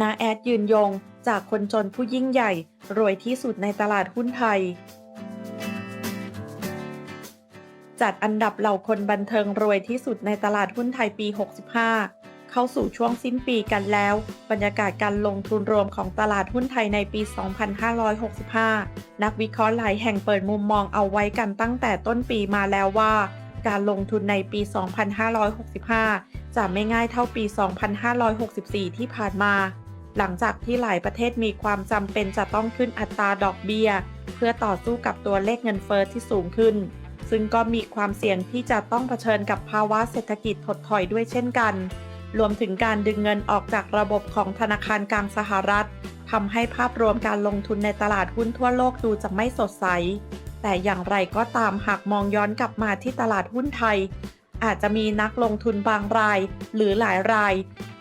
นาแอดยืนยง จากคนจนผู้ยิ่งใหญ่ รวยที่สุดในตลาดหุ้นไทย จัดอันดับเหล่าคนบันเทิงรวยที่สุดในตลาดหุ้นไทยปี 65 เข้าสู่ช่วงสิ้นปีกันแล้ว บรรยากาศการลงทุนรวมของตลาดหุ้นไทยในปี 2565 นักวิเคราะห์หลายแห่งเปิดมุมมองเอาไว้กันตั้งแต่ต้นปีมาแล้วว่า การลงทุนในปี 2565 จะไม่ง่ายเท่าปี 2564 ที่ผ่านมา หลังจากที่หลายประเทศมีความจำเป็นจะต้องขึ้นอัตราดอกเบี้ย เพื่อต่อสู้กับตัวเลขเงินเฟอ้อที่สูงขึ้น ซึ่งก็มีความเสี่ยงที่จะต้องเผชิญกับภาวะเศรษฐกิจถดถอยด้วยเช่นกัน รวมถึงการดึงเงินออกจากระบบของธนาคารกลางสหรัฐทำให้ภาพรวมการลงทุนในตลาดหุ้นทั่วโลกดูจะไม่สดใส แต่อย่างไรก็ตามหากมองย้อนกลับมาที่ตลาดหุ้นไทย อาจจะมีนักลงทุนบางราย หรือหลายราย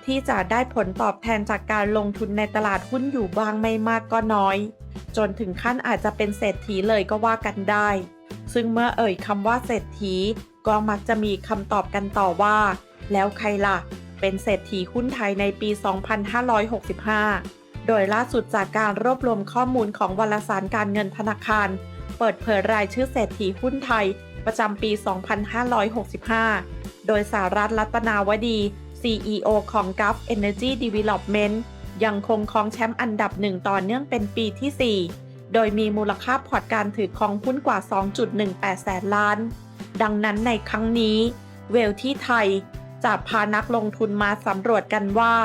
ที่จะได้ผลตอบแทนจากการลงทุนในตลาดหุ้นอยู่บ้างไม่มากก็น้อย จนถึงขั้นอาจจะเป็นเศรษฐีเลยก็ว่ากันได้ ซึ่งเมื่อเอ่ยคำว่าเศรษฐี ก็มักจะมีคำตอบกันต่อว่า แล้วใครล่ะ เป็นเศรษฐีหุ้นไทยในปี 2565 โดยล่าสุดจากการรวบรวมข้อมูลของวารสารการเงินธนาคาร เปิดเผยรายชื่อเศรษฐีหุ้นไทย ประจำปี 2565 โดยสารัตรัตนาวดี CEO ของ g u f Energy Development ยังคงครองแชมป์อันดับหนึ่งต่อเนื่องเป็นปีที่ 4 โดยมีมูลค่าพอร์ตการถือครองหุ้นกว่า 2.18 แสนล้าน ดังนั้นในครั้งนี้ เวลที่ไทยจะพานักลงทุนมาสำรวจกันว่า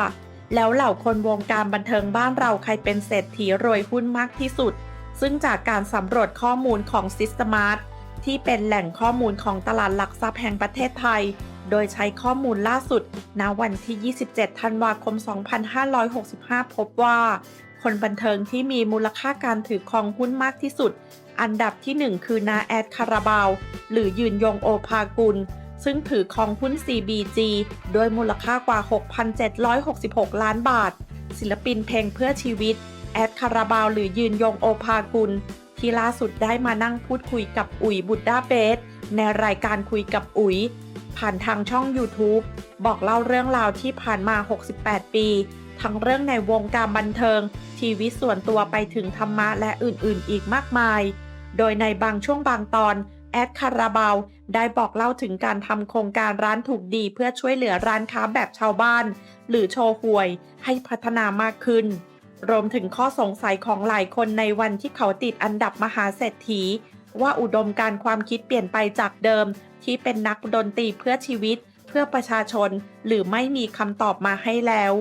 แล้วเหล่าคนวงการบันเทิงบ้านเราใครเป็นเศรษฐีรวยหุ้นมากที่สุด ซึ่งจากการสำรวจข้อมูลของ Systemart ที่เป็นแหล่งข้อมูลของตลาดหลักทรัพย์แห่งประเทศไทย โดยใช้ข้อมูลล่าสุด ณ วันที่ 27 ธันวาคม 2565 พบว่า คนบันเทิงที่มีมูลค่าการถือครองหุ้นมากที่สุด อันดับที่ 1 คือนาแอดคาราบาว หรือยืนยงโอภากุล ซึ่งถือครองหุ้น CBG โดยมูลค่ากว่า 6,766 ล้านบาท ศิลปินเพลงเพื่อชีวิต แอดคาราบาวหรือยืนยงโอภากุล ที่ล่าสุดได้มานั่งพูดคุยกับอุ๋ยบุตด้าเบสในรายการคุยกับอุ๋ย ผ่านทางช่อง YouTube บอกเล่าเรื่องราวที่ผ่านมา 68 ปี ทั้งเรื่องในวงการบันเทิง ชีวิตส่วนตัวไปถึงธรรมะและอื่นๆ อีกมากมาย โดยในบางช่วงบางตอนแอดคาราบาวได้บอกเล่าถึงการทำโครงการร้านถูกดีเพื่อช่วยเหลือร้านค้าแบบชาวบ้าน หรือโชห่วยให้พัฒนามากขึ้น รวมถึงข้อสงสัยของหลายคนในวันที่เขาติดอันดับมหาเศรษฐี ว่าอุดมการความคิดเปลี่ยนไปจากเดิม ที่เป็นนักดนตรีเพื่อชีวิต เพื่อประชาชน หรือไม่มีคำตอบมาให้แล้ว